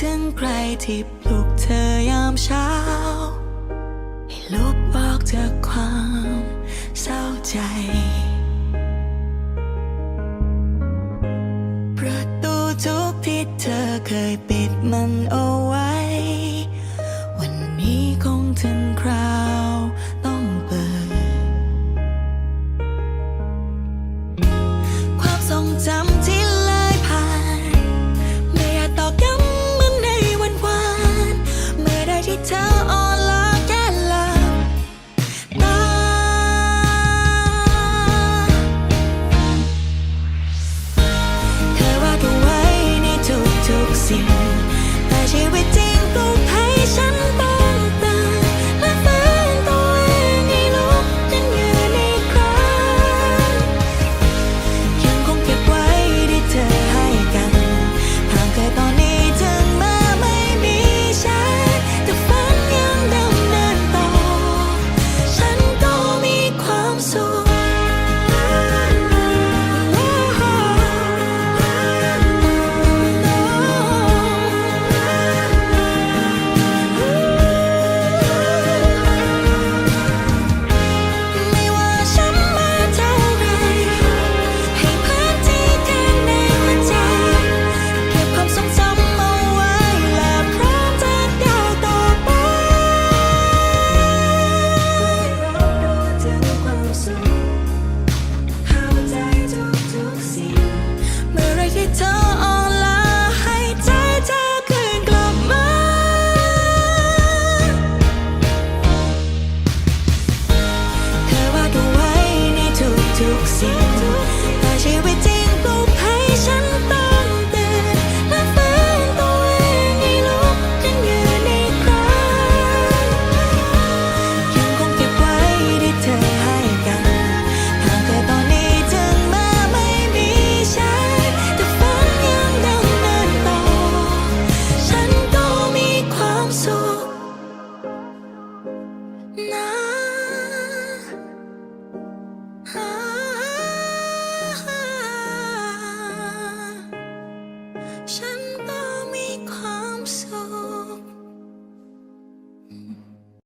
ถึงใครที่ปลุกเธอยามเช้า ให้ลบออกจากความเศร้าใจ ประตูทุกที่เธอเคยปิดมันเอา tell สิ่แต่ชีวิตจริงปลุกให้ฉันต้องตื่นและฟื้นตัวเองให้ลุกขึ้นยืนอีครั้งยังคงเก็บไว้ที่เธอให้กันหาเธอตอนนี้ถึงม้ไม่มีฉัแต่ฝันยังดำเนินต่อ ฉันก็มีความสุขนะ